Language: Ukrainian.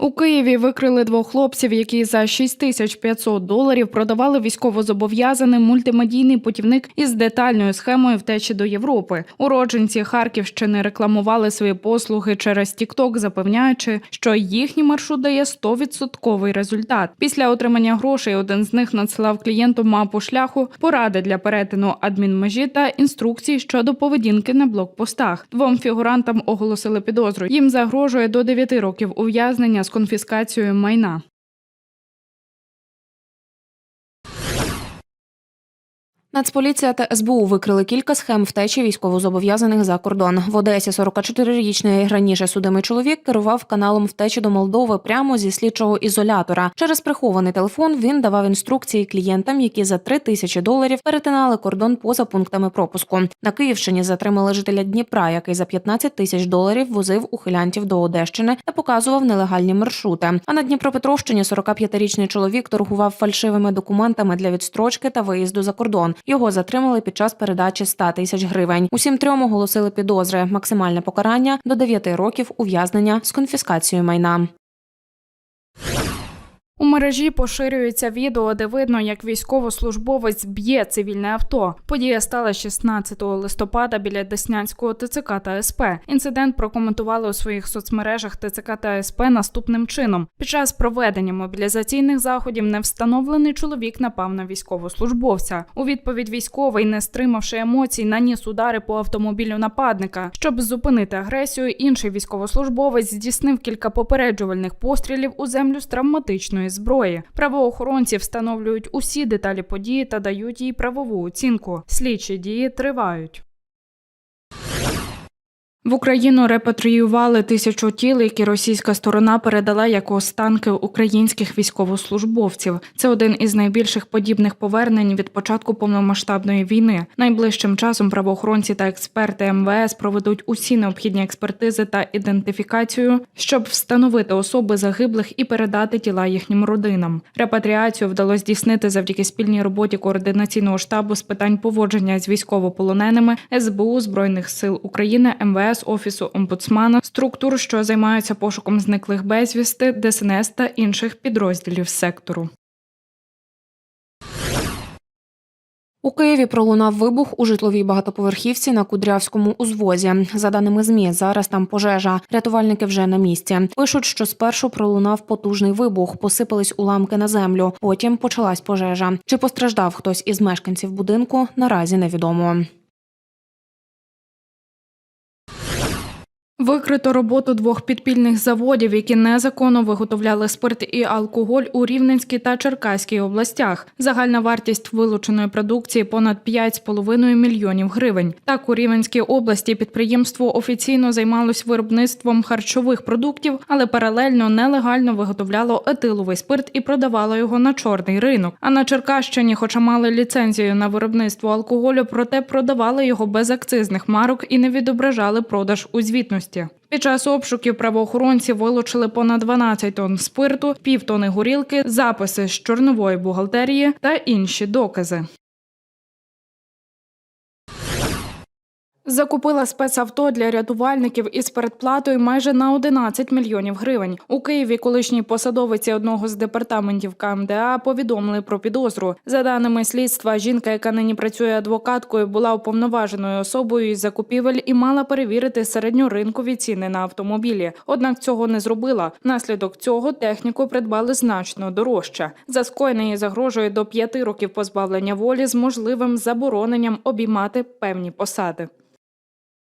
У Києві викрили двох хлопців, які за 6500 доларів продавали військовозобов'язаним мультимедійний путівник із детальною схемою втечі до Європи. Уродженці Харківщини рекламували свої послуги через TikTok, запевняючи, що їхній маршрут дає 100% результат. Після отримання грошей один з них надсилав клієнту мапу шляху, поради для перетину адмінмежі та інструкції щодо поведінки на блокпостах. Двом фігурантам оголосили підозру. Їм загрожує до 9 років ув'язнення конфіскацією майна. Нацполіція та СБУ викрили кілька схем втечі військовозобов'язаних за кордон. В Одесі 44-річний раніше судимий чоловік керував каналом втечі до Молдови прямо зі слідчого ізолятора. Через прихований телефон він давав інструкції клієнтам, які за 3 тисячі доларів перетинали кордон поза пунктами пропуску. На Київщині затримали жителя Дніпра, який за 15 тисяч доларів возив ухилянтів до Одещини та показував нелегальні маршрути. А на Дніпропетровщині 45-річний чоловік торгував фальшивими документами для відстрочки та виїзду за кордон. Його затримали під час передачі 100 тисяч гривень. Усім трьом оголосили підозри. Максимальне покарання до 9 років ув'язнення з конфіскацією майна. У мережі поширюється відео, де видно, як військовослужбовець б'є цивільне авто. Подія стала 16 листопада біля Деснянського ТЦК та СП. Інцидент прокоментували у своїх соцмережах ТЦК та СП наступним чином: під час проведення мобілізаційних заходів невстановлений чоловік напав на військовослужбовця. У відповідь військовий, не стримавши емоцій, наніс удари по автомобілю нападника. Щоб зупинити агресію, інший військовослужбовець здійснив кілька попереджувальних пострілів у землю з травматичної зброї. Правоохоронці встановлюють усі деталі події та дають їй правову оцінку. Слідчі дії тривають. В Україну репатріювали тисячу тіл, які російська сторона передала як останки українських військовослужбовців. Це один із найбільших подібних повернень від початку повномасштабної війни. Найближчим часом правоохоронці та експерти МВС проведуть усі необхідні експертизи та ідентифікацію, щоб встановити особи загиблих і передати тіла їхнім родинам. Репатріацію вдалося здійснити завдяки спільній роботі координаційного штабу з питань поводження з військовополоненими СБУ Збройних сил України, МВС, Офісу омбудсмана, структур, що займаються пошуком зниклих безвісти, ДСНС та інших підрозділів сектору. У Києві пролунав вибух у житловій багатоповерхівці на Кудрявському узвозі. За даними ЗМІ, зараз там пожежа. Рятувальники вже на місці. Пишуть, що спершу пролунав потужний вибух, посипались уламки на землю. Потім почалась пожежа. Чи постраждав хтось із мешканців будинку? Наразі невідомо. Викрито роботу двох підпільних заводів, які незаконно виготовляли спирт і алкоголь у Рівненській та Черкаській областях. Загальна вартість вилученої продукції понад 5,5 мільйонів гривень. Так, у Рівненській області підприємство офіційно займалось виробництвом харчових продуктів, але паралельно нелегально виготовляло етиловий спирт і продавало його на чорний ринок. А на Черкащині, хоча мали ліцензію на виробництво алкоголю, проте продавали його без акцизних марок і не відображали продаж у звітності. Під час обшуків правоохоронці вилучили понад 12 тонн спирту, півтони горілки, записи з чорнової бухгалтерії та інші докази. Закупила спецавто для рятувальників із передплатою майже на 11 мільйонів гривень. У Києві колишній посадовиці одного з департаментів КМДА повідомили про підозру. За даними слідства, жінка, яка нині працює адвокаткою, була уповноваженою особою із закупівель і мала перевірити середньоринкові ціни на автомобілі. Однак цього не зробила. Внаслідок цього техніку придбали значно дорожче. За скоєне загрожує до п'яти років позбавлення волі з можливим забороненням обіймати певні посади.